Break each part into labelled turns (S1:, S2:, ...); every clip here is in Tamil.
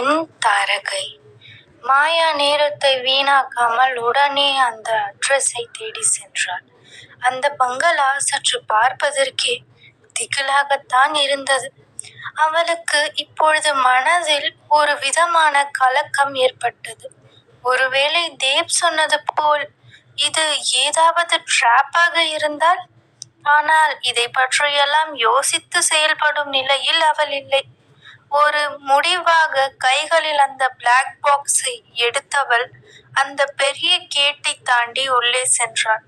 S1: அரகை மாயா நேரத்தை வீணாக்காமல் உடனே அந்த அட்ரஸை தேடி சென்றாள் அந்த பங்களா சற்று பார்ப்பதற்கே திகிலாகத்தான் இருந்தது. அவளுக்கு இப்பொழுது மனதில் ஒரு விதமான கலக்கம் ஏற்பட்டது. ஒருவேளை தேவ் சொன்னது போல் இது ஏதாவது ட்ராப்பாக இருந்தால்? ஆனால் இதை பற்றியெல்லாம் யோசித்து செயல்படும் நிலையில் அவள் இல்லை. ஒரு முடிவாக கைகளில் அந்த பிளாக் பாக்ஸை எடுத்தவள் அந்த பெரிய கேட்டை தாண்டி உள்ளே சென்றாள்.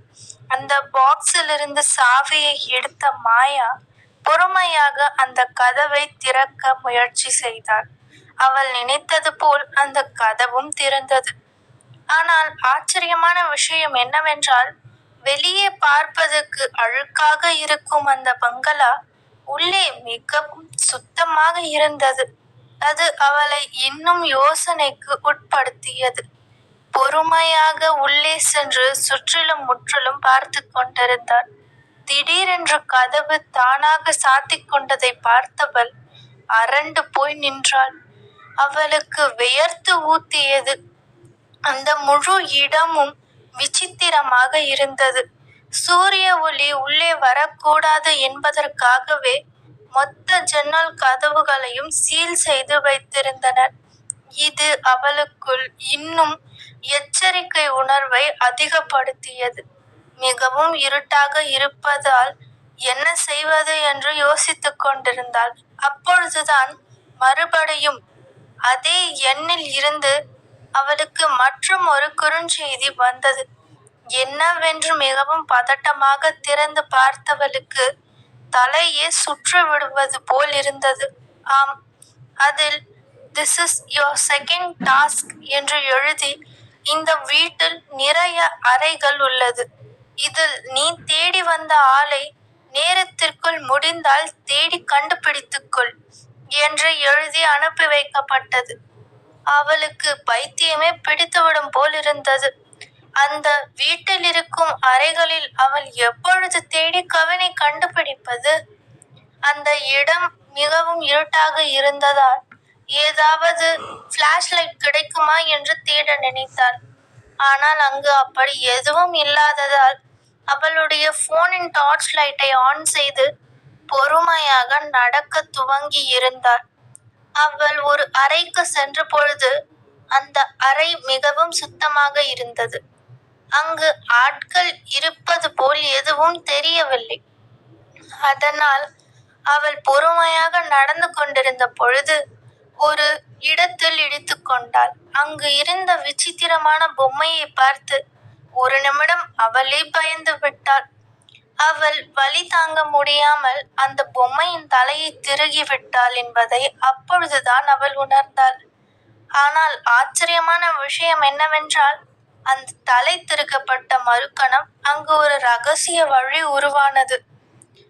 S1: அந்த பாக்ஸிலிருந்து சாவியை எடுத்த மாயா பொறுமையாக அந்த கதவை திறக்க முயற்சி செய்தாள். அவள் நினைத்தது போல் அந்த கதவும் திறந்தது. ஆனால் ஆச்சரியமான விஷயம் என்னவென்றால் வெளியே பார்ப்பதற்கு அழுக்காக இருக்கும் அந்த பங்களா உள்ளே மிகவும் சுத்தமாக இருந்தது. அது அவளை இன்னும் யோசனைக்கு உட்படுத்தியது. பொறுமையாக உள்ளே சென்று சுற்றிலும் முற்றிலும் பார்த்து கொண்டிருந்தாள். திடீரென்று கதவு தானாக சாத்திக் கொண்டதை பார்த்தவள் அரண்டு போய் நின்றாள். அவளுக்கு வியர்த்து ஊத்தியது. அந்த முழு இடமும் விசித்திரமாக இருந்தது. சூரிய ஒளி உள்ளே வரக்கூடாது என்பதற்காகவே மொத்த ஜன்னல் கதவுகளையும் சீல் செய்து வைத்திருந்தனர். இது அவளுக்குள் இன்னும் எச்சரிக்கை உணர்வை அதிகப்படுத்தியது. மிகவும் இருட்டாக இருப்பதால் என்ன செய்வது என்று யோசித்துக் கொண்டிருந்தாள். அப்பொழுதுதான் மறுபடியும் அதே எண்ணில் இருந்து அவளுக்கு மற்றும் ஒரு குறுஞ்செய்தி வந்தது. என்னவென்று மிகவும் பதட்டமாக திறந்து பார்த்தவளுக்கு தலையே சுற்று விடுவது போல் இருந்தது. ஆம் அதில் this is your second task என்று எழுதி இந்த வீட்டில் நிறைய அறைகள் உள்ளது. இதில் நீ தேடி வந்த ஆளை நேரத்திற்குள் முடிந்தால் தேடி கண்டுபிடித்துக்கொள் என்று எழுதி அனுப்பி வைக்கப்பட்டது. அவளுக்கு பைத்தியமே பிடித்துவிடும் போல் இருந்தது. அந்த வீட்டில் இருக்கும் அறைகளில் அவள் எப்பொழுது தேடி கவினை கண்டுபிடிப்பது? அந்த இடம் மிகவும் இருட்டாக இருந்ததால் ஏதாவது ஃபிளாஷ் லைட் கிடைக்குமா என்று தேட நினைத்தாள். ஆனால் அங்கு அப்படி எதுவும் இல்லாததால் அவளுடைய போனின் டார்ச் லைட்டை ஆன் செய்து பொறுமையாக நடக்க துவங்கி இருந்தாள். அவள் ஒரு அறைக்கு சென்ற பொழுது அந்த அறை மிகவும் சுத்தமாக இருந்தது. அங்கு ஆட்கள் இருப்பது போல் எதுவும் தெரியவில்லை. அதனால் அவள் பொறுமையாக நடந்து கொண்டிருந்த பொழுது ஒரு இடத்தில் இடித்து கொண்டாள். அங்கு இருந்த விசித்திரமான பொம்மையை பார்த்து ஒரு நிமிடம் அவளே பயந்து விட்டாள். அவள் வழி தாங்க முடியாமல் அந்த பொம்மையின் தலையை திருகி விட்டாள் என்பதை அப்பொழுதுதான் அவள் உணர்ந்தாள். ஆனால் ஆச்சரியமான விஷயம் என்னவென்றால் அந்த தலை திருக்கப்பட்ட மறுக்கணம் அங்கு ஒரு ரகசிய வழி உருவானது.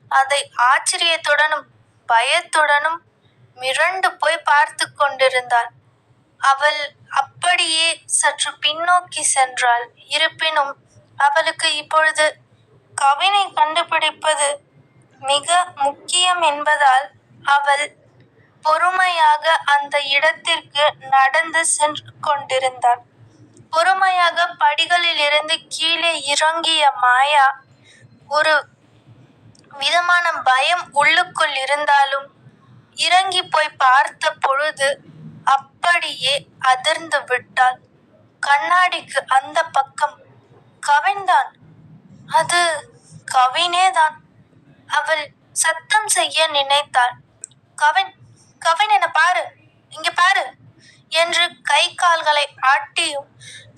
S1: அதை ஆச்சரியத்துடனும் பயத்துடனும் மிரண்டு போய் பார்த்து கொண்டிருந்தாள். அவள் அப்படியே சற்று பின்னோக்கி சென்றாள். இருப்பினும் அவளுக்கு இப்பொழுது கவினை கண்டுபிடிப்பது மிக முக்கியம் என்பதால் அவள் பொறுமையாக அந்த இடத்திற்கு நடந்து சென்று கொண்டிருந்தாள். பொறுமையாக படிகளில் இருந்து கீழே இறங்கிய மாயா ஒரு விதமான பயம் உள்ளுக்குள் இருந்தாலும் இறங்கி போய் பார்த்த பொழுது அப்படியே அதிர்ந்து விட்டாள். கண்ணாடிக்கு அந்த பக்கம் கவின்தான் அது கவினேதான். அவள் சத்தம் செய்ய நினைத்தாள். கவின் கவின் என்ன பாரு. இங்க பாரு. என்று கை கால்களை ஆட்டியும்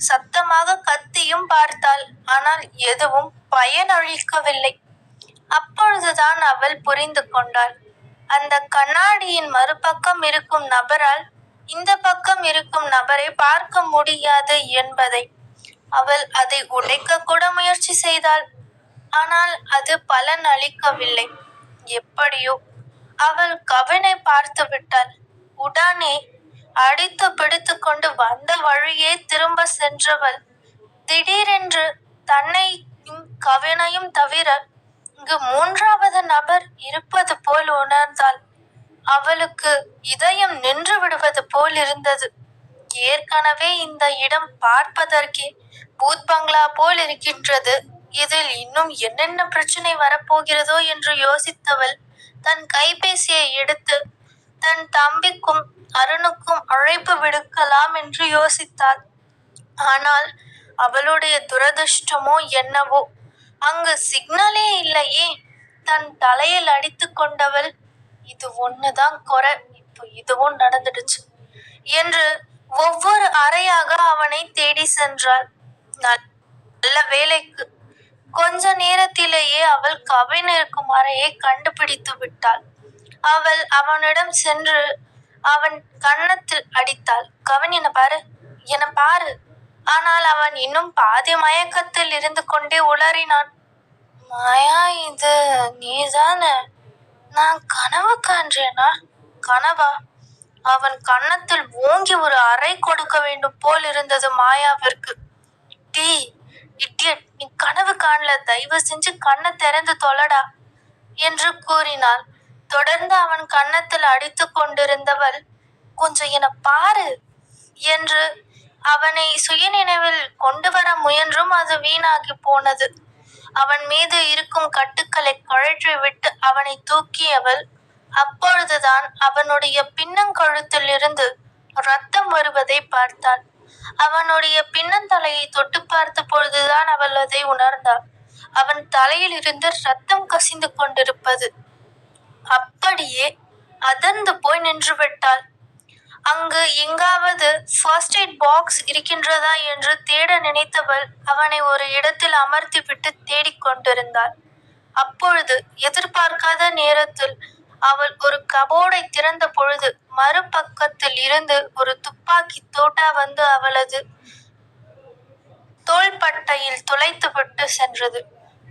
S1: சத்தமாக கத்தியும் பார்த்தாள். ஆனால் எதுவும் பயனளிக்கவில்லை. அப்பொழுதுதான் அவள் புரிந்து கொண்டாள். அந்த கண்ணாடியின் மறுபக்கம் இருக்கும் நபரால் இந்த பக்கம் இருக்கும் நபரை பார்க்க முடியாது என்பதை அவள் அதை உடைக்க கூட முயற்சி செய்தாள். ஆனால் அது பலன் அளிக்கவில்லை. எப்படியோ அவள் கவினை பார்த்து விட்டாள். உடனே அடித்து பிடித்து கொண்டு வந்த வழியே திரும்ப சென்றவள். திடீரென்று தன்னையும் கவினையும் தவிர இங்கு மூன்றாவது நபர் இருப்பது போல் உணர்ந்தாள். அவளுக்கு இதயம் நின்று விடுவது போல் இருந்தது. ஏற்கனவே இந்த இடம் பார்ப்பதற்கே பூத் பங்களா போல் இருக்கின்றது. இதில் இன்னும் என்னென்ன பிரச்சனை வரப்போகிறதோ என்று யோசித்தவள் தன் கைபேசியை எடுத்து தன் தம்பிக்கும் அருணுக்கும் அழைப்பு விடுக்கலாம் என்று யோசித்தாள். ஆனால் அவளுடைய துரதிர்ஷ்டமோ என்னவோ அங்கு சிக்னலே இல்லையே. தன் தலையில் அடித்து கொண்டவள் இது ஒண்ணுதான் குறை இப்போ இதுவும் நடந்துடுச்சு என்று ஒவ்வொரு அறையாக அவனை தேடி சென்றாள். நல்ல வேலைக்கு. கொஞ்ச நேரத்திலேயே அவள் கவின் இருக்கும் அறையை கண்டுபிடித்து விட்டாள். அவள் அவனிடம் சென்று அவன் கன்னத்தில் அடித்தாள். கவன் என பாரு? என பாரு? ஆனால் அவன் இன்னும் பாதி மயக்கத்தில் இருந்து கொண்டே உளறினான். மாயா இது நீதானே? நான் கனவு காண்றேனா? கனவா? அவன் கன்னத்தில் ஓங்கி ஒரு அறை கொடுக்க வேண்டும் போல் இருந்தது மாயாவிற்கு. டீ இட்டியட் நீ கனவு காணல. தயவு செஞ்சு கண்ணை திறந்து தொலடா என்று கூறினாள். தொடர்ந்து அவன் கன்னத்தில் அடித்து கொண்டிருந்தவள் கொஞ்சம் என பாரு என்று அவனை சுயநினைவில் கொண்டு வர முயன்றும் அது வீணாகி போனது. அவன் மீது இருக்கும் கட்டுக்களை குழற்றி விட்டு அவனை தூக்கியவள் அப்பொழுதுதான் அவனுடைய பின்னங்கழுத்தில் இருந்து ரத்தம் வருவதை பார்த்தாள். அவனுடைய பின்னந்தலையை தொட்டு பார்த்த பொழுதுதான் அவள் அதை உணர்ந்தாள். அவன் தலையில் இருந்து ரத்தம் கசிந்து கொண்டிருப்பது அப்படியே அதர்ந்து போய் நின்று விட்டாள். அங்கு எங்காவது ஃபர்ஸ்ட் எய்ட் பாக்ஸ் இருக்கின்றதா என்று தேட நினைத்தவள் அவனை ஒரு இடத்தில் அமர்த்திவிட்டு விட்டு தேடிக்கொண்டிருந்தாள் அப்பொழுது எதிர்பார்க்காத நேரத்தில் அவள் ஒரு கபோர்டை திறந்த பொழுது மறுபக்கத்தில் இருந்து ஒரு துப்பாக்கி தோட்டா வந்து அவளது தோள்பட்டையில் துளைத்துவிட்டு சென்றது.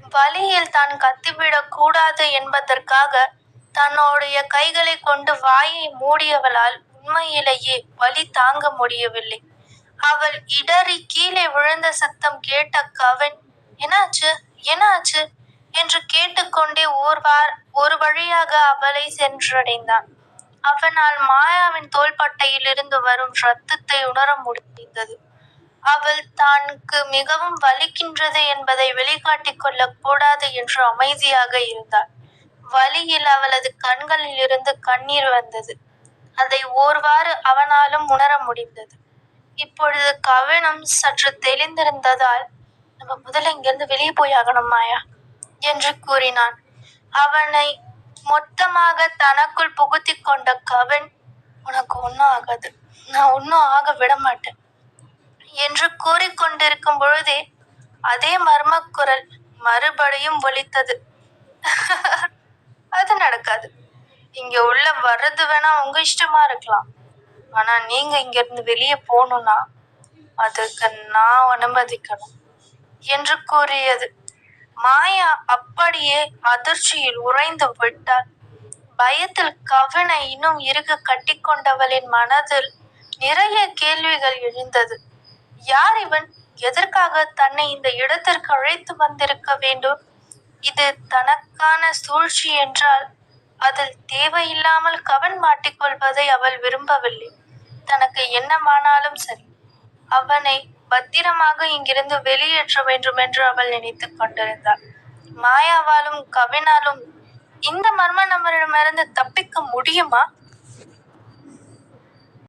S1: வழியில் தான் கத்திவிடக் கூடாது என்பதற்காக தன்னுடைய கைகளை கொண்டு வாயை மூடியவளால் உண்மையிலேயே வலி தாங்க முடியவில்லை. அவள் இடறி கீழே விழுந்த சத்தம் கேட்ட கவின் என்னாச்சு? என்னாச்சு? என்று கேட்டுக்கொண்டே ஓர்வார் ஒரு வழியாக அவளை சென்றடைந்தான். அவனால் மாயாவின் தோள்பட்டையிலிருந்து வரும் ரத்தத்தை உணர முடிந்தது. அவள் தனக்கு மிகவும் வலிக்கின்றது என்பதை வெளிக்காட்டிக் கொள்ளக்கூடாது என்று அமைதியாக இருந்தாள். வலியில் அவளது கண்களில் இருந்து கண்ணீர் வந்தது. அதை ஓர்வாறு அவனாலும் உணர முடிந்தது. இப்பொழுது கவனம் சற்று தெளிந்திருந்ததால் நம்ம முதல்ல இங்கிருந்து வெளியே போய் ஆகணும் மாயா என்று கூறினான். அவனை மொத்தமாக தனக்குள் புகுத்தி கொண்ட கவன் உனக்கு ஒன்றும் ஆகாது. நான் ஒன்றும் ஆக விட மாட்டேன். என்று கூறிக்கொண்டிருக்கும் பொழுதே அதே மர்மக்குரல் மறுபடியும் ஒலித்தது. அது நடக்காது. இங்க உள்ள வர்றது வேணா உங்க இஷ்டமா இருக்கலாம். ஆனா நீங்க இங்க இருந்து வெளியே போகணும்னா அதுக்கு நான் அனுமதிக்கணும் என்று கூறியது. மாயா அப்படியே அதிர்ச்சியில் உறைந்து விட்டாள் பயத்தில் கவினை இன்னும் இறுக கட்டிக்கொண்டவளின் மனதில் நிறைய கேள்விகள் எழுந்தது. யார் இவன்? எதற்காக தன்னை இந்த இடத்திற்கு அழைத்து வந்திருக்க வேண்டும்? இது தனக்கான சூழ்ச்சி என்றால் அதில் தேவையில்லாமல் கவன் மாட்டிக்கொள்வதை அவள் விரும்பவில்லை. தனக்கு என்னமானாலும் சரி அவனை பத்திரமாக இங்கிருந்து வெளியேற்ற வேண்டும் என்று அவள் நினைத்து கொண்டிருந்தாள். மாயாவாலும் கவினாலும் இந்த மர்ம நபரிடமிருந்து தப்பிக்க முடியுமா?